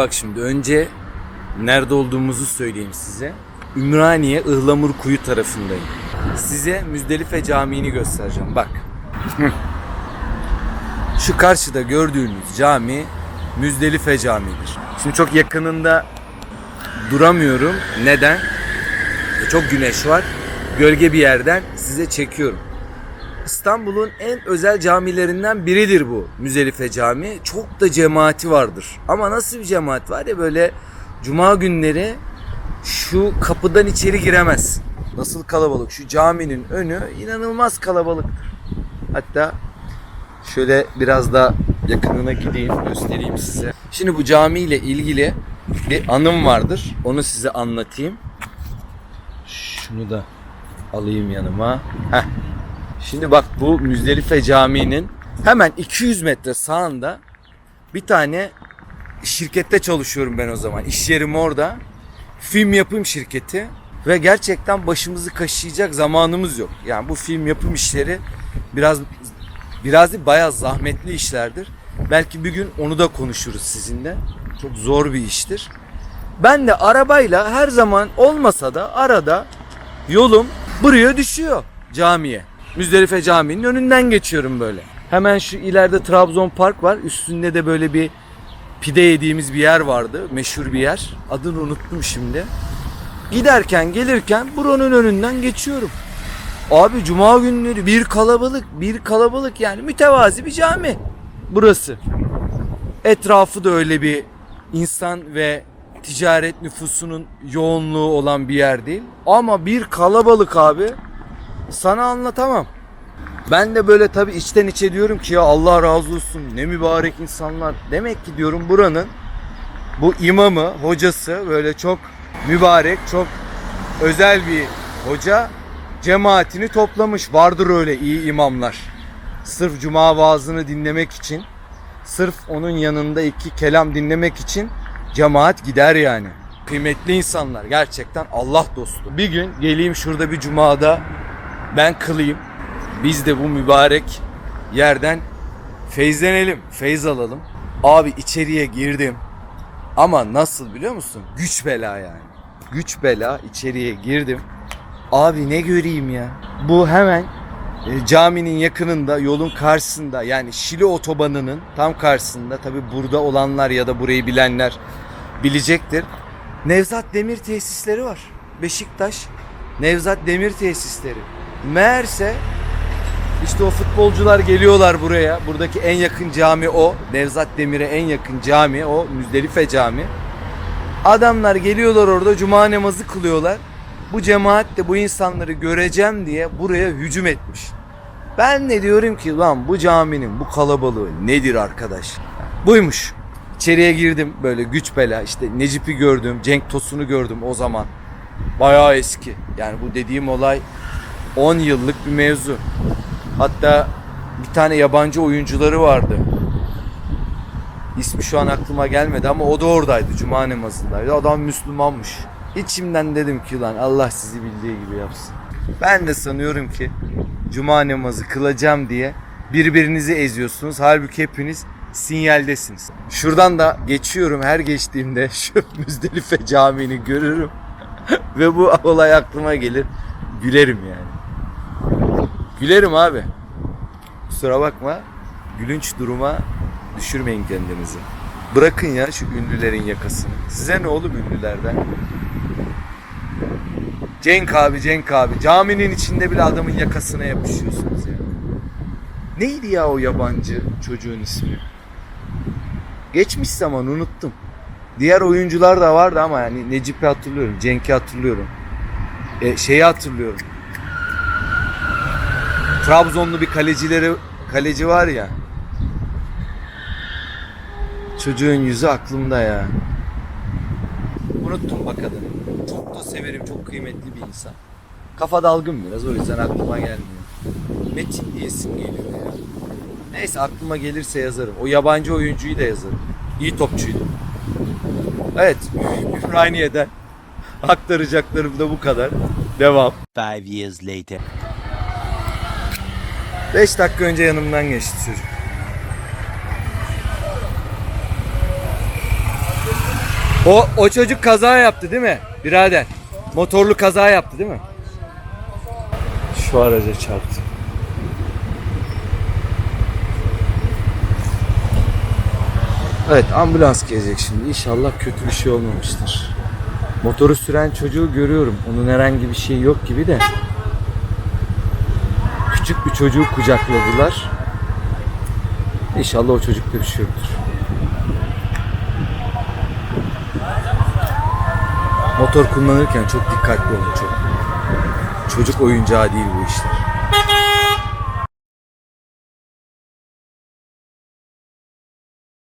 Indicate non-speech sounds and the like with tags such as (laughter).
bak şimdi önce nerede olduğumuzu söyleyeyim size. Ümraniye Ihlamur Kuyu tarafındayım. Size Müzdelife Camii'ni göstereceğim. Bak. (laughs) Şu karşıda gördüğünüz cami Müzdelife Camii'dir. Şimdi çok yakınında duramıyorum. Neden? E, Çok güneş var. Gölge bir yerden size çekiyorum. İstanbul'un en özel camilerinden biridir bu Müzdelife Camii. Çok da cemaati vardır. Ama nasıl bir cemaat var ya böyle cuma günleri şu kapıdan içeri giremez. Nasıl kalabalık. Şu caminin önü inanılmaz kalabalıktır. Hatta şöyle biraz da yakınına gideyim göstereyim size. Şimdi bu camiyle ilgili bir anım vardır. Onu size anlatayım. Şunu da alayım yanıma. Heh. Şimdi bak bu Müzdelife Camii'nin hemen 200 metre sağında bir tane şirkette çalışıyorum ben o zaman. İş yerim orada. Film yapım şirketi ve gerçekten başımızı kaşıyacak zamanımız yok. Yani bu film yapım işleri biraz biraz değil bayağı zahmetli işlerdir. Belki bir gün onu da konuşuruz sizinle. Çok zor bir iştir. Ben de arabayla her zaman olmasa da arada yolum buraya düşüyor camiye. Müzdelife Camii'nin önünden geçiyorum böyle. Hemen şu ileride Trabzon Park var. Üstünde de böyle bir pide yediğimiz bir yer vardı. Meşhur bir yer. Adını unuttum şimdi. Giderken gelirken buranın önünden geçiyorum. Abi cuma günleri bir kalabalık, bir kalabalık yani mütevazi bir cami burası. Etrafı da öyle bir insan ve ticaret nüfusunun yoğunluğu olan bir yer değil. Ama bir kalabalık abi sana anlatamam. Ben de böyle tabii içten içe diyorum ki ya Allah razı olsun ne mübarek insanlar. Demek ki diyorum buranın bu imamı, hocası böyle çok mübarek, çok özel bir hoca cemaatini toplamış. Vardır öyle iyi imamlar. Sırf cuma vaazını dinlemek için, sırf onun yanında iki kelam dinlemek için cemaat gider yani. Kıymetli insanlar gerçekten Allah dostu. Bir gün geleyim şurada bir cumada ben kılayım. Biz de bu mübarek yerden feyzlenelim, feyz alalım. Abi içeriye girdim. Ama nasıl biliyor musun? Güç bela yani. Güç bela içeriye girdim. Abi ne göreyim ya? Bu hemen e, caminin yakınında, yolun karşısında yani Şili otobanının tam karşısında tabi burada olanlar ya da burayı bilenler bilecektir. Nevzat Demir tesisleri var. Beşiktaş Nevzat Demir tesisleri. Meğerse işte o futbolcular geliyorlar buraya. Buradaki en yakın cami o. Nevzat Demir'e en yakın cami o. Müzdelife Cami. Adamlar geliyorlar orada cuma namazı kılıyorlar. Bu cemaat de bu insanları göreceğim diye buraya hücum etmiş. Ben de diyorum ki lan bu caminin bu kalabalığı nedir arkadaş? Buymuş. İçeriye girdim böyle güç bela işte Necip'i gördüm, Cenk Tosun'u gördüm o zaman. Bayağı eski. Yani bu dediğim olay 10 yıllık bir mevzu. Hatta bir tane yabancı oyuncuları vardı. İsmi şu an aklıma gelmedi ama o da oradaydı. Cuma namazındaydı. Adam Müslümanmış. İçimden dedim ki lan Allah sizi bildiği gibi yapsın. Ben de sanıyorum ki Cuma namazı kılacağım diye birbirinizi eziyorsunuz. Halbuki hepiniz sinyaldesiniz. Şuradan da geçiyorum her geçtiğimde (laughs) şu Müzdelife Camii'ni görürüm. (laughs) Ve bu olay aklıma gelir. Gülerim yani. Gülerim abi. Kusura bakma. Gülünç duruma düşürmeyin kendinizi. Bırakın ya şu ünlülerin yakasını. Size ne oğlum ünlülerden? Cenk abi, Cenk abi. Caminin içinde bile adamın yakasına yapışıyorsunuz ya. Neydi ya o yabancı çocuğun ismi? Geçmiş zaman unuttum. Diğer oyuncular da vardı ama yani Necip'i hatırlıyorum, Cenk'i hatırlıyorum. E, şeyi hatırlıyorum. Trabzonlu bir kalecileri kaleci var ya. Çocuğun yüzü aklımda ya. Unuttum bak adını. Çok da severim, çok kıymetli bir insan. Kafa dalgın biraz o yüzden aklıma gelmiyor. Metin diyesim geliyor ya. Neyse aklıma gelirse yazarım. O yabancı oyuncuyu da yazarım. İyi topçuydu. Evet, Ümraniye'den aktaracaklarım da bu kadar. Devam. Five years later. 5 dakika önce yanımdan geçti çocuk. O, o çocuk kaza yaptı değil mi birader? Motorlu kaza yaptı değil mi? Şu araca çarptı. Evet ambulans gelecek şimdi. İnşallah kötü bir şey olmamıştır. Motoru süren çocuğu görüyorum. Onun herhangi bir şey yok gibi de. Küçük bir çocuğu kucakladılar. İnşallah o çocukta bir şey yoktur. Motor kullanırken çok dikkatli olun çok. Çocuk oyuncağı değil bu işler.